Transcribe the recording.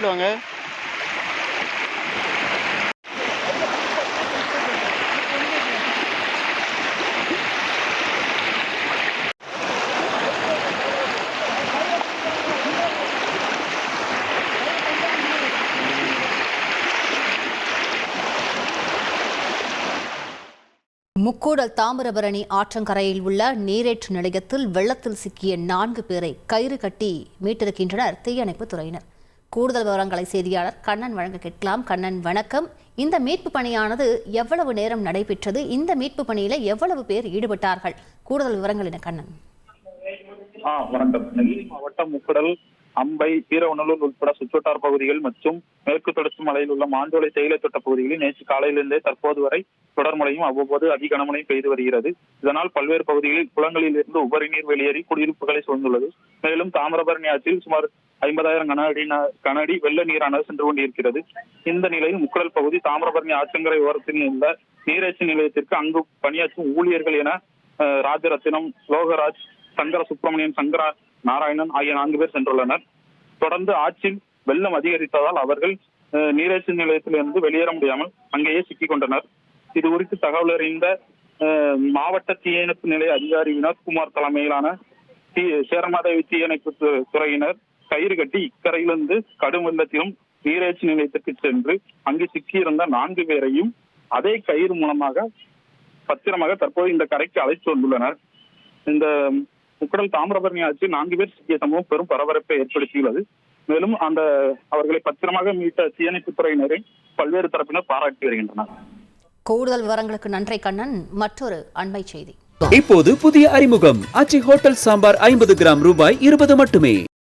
Side வாங்க முக்கூடல் தாமிரபரணி ஆற்றங்கரையில் உள்ள நீரேற்று நிலையத்தில் வெள்ளத்தில் சிக்கிய நான்கு பேரை கயிறு கட்டி மீட்டிருக்கின்றனர் தீயணைப்புத் துறையினர். கூடுதல் விவரங்களை செய்தியாளர் கண்ணன் வழங்க கேட்கலாம். கண்ணன் வணக்கம். இந்த மீட்பு பணியானது எவ்வளவு நேரம் நடைபெற்றது? இந்த மீட்பு பணியில எவ்வளவு பேர் ஈடுபட்டார்கள்? கூடுதல் விவரங்கள் என கண்ணன்? வணக்கம். நெல்லை மாவட்டம் முக்கடல் அம்பை வீரவநல்லூர் உட்பட சுற்றுவட்டார் பகுதிகள் மற்றும் மேற்கு தொடர்ச்சி மலையில் உள்ள மாஞ்சோலை தேயிலை தொட்ட பகுதிகளில் நேற்று காலையிலிருந்தே தற்போது வரை தொடர் மழையும் அவ்வப்போது அதிக கனமழையும் பெய்து வருகிறது. இதனால் பல்வேறு பகுதிகளில் குளங்களில் இருந்து உபரி நீர் வெளியேறி குடியிருப்புகளை சூழ்ந்துள்ளது. மேலும் தாமிரபரணி ஆற்றில் சுமார் ஐம்பதாயிரம் கன அடி ந- கன அடி வெள்ள நீரானது சென்று கொண்டிருக்கிறது. இந்த நிலையில் முக்கடல் பகுதி தாமிரபரணி ஆற்றங்கரை ஓரத்தில் உள்ள நீரேற்று நிலையத்திற்கு அங்கு பணியாற்றும் ஊழியர்கள் என ராஜரத்தினம் லோகராஜ் சங்கர சுப்பிரமணியன் சங்கர நாராயணன் ஆகிய நான்கு பேர் சென்றுள்ளனர். தொடர்ந்து ஆற்றில் வெள்ளம் அதிகரித்ததால் அவர்கள் அஹ், நிலையத்திலிருந்து வெளியேற முடியாமல் அங்கேயே சிக்கிக் கொண்டனர். இது குறித்து தகவல் அறிந்த மாவட்ட தீயணைப்பு நிலைய அதிகாரி வினோத்குமார் தலைமையிலான தீ சேரமாதேவி தீயணைப்பு துறையினர் கயிறு கட்டி இக்கரையிலிருந்து கடும் வெள்ளத்திலும் நீரேற்று நிலையத்திற்கு சென்று அங்கு சிக்கியிருந்த நான்கு பேரையும் அதே கயிறு மூலமாக பத்திரமாக தற்போது இந்த கரைக்கு அழைத்து வந்துள்ளனர். இந்த முக்கடல் தாமிரபரணி ஆட்சி நான்கு பேர் சிக்கிய சம்பவம் பெரும் பரபரப்பை ஏற்படுத்தியுள்ளது. மேலும் அந்த அவர்களை பத்திரமாக மீட்ட தீயணைப்புத் துறையினரை பல்வேறு தரப்பினர் பாராட்டி வருகின்றனர். கூடுதல் விவரங்களுக்கு நன்றி கண்ணன். மற்றொரு அண்மை செய்தி. இப்போது புதிய அறிமுகம். அச்சி ஹோட்டல் சாம்பார் ஐம்பது கிராம் ரூபாய் இருபது மட்டுமே.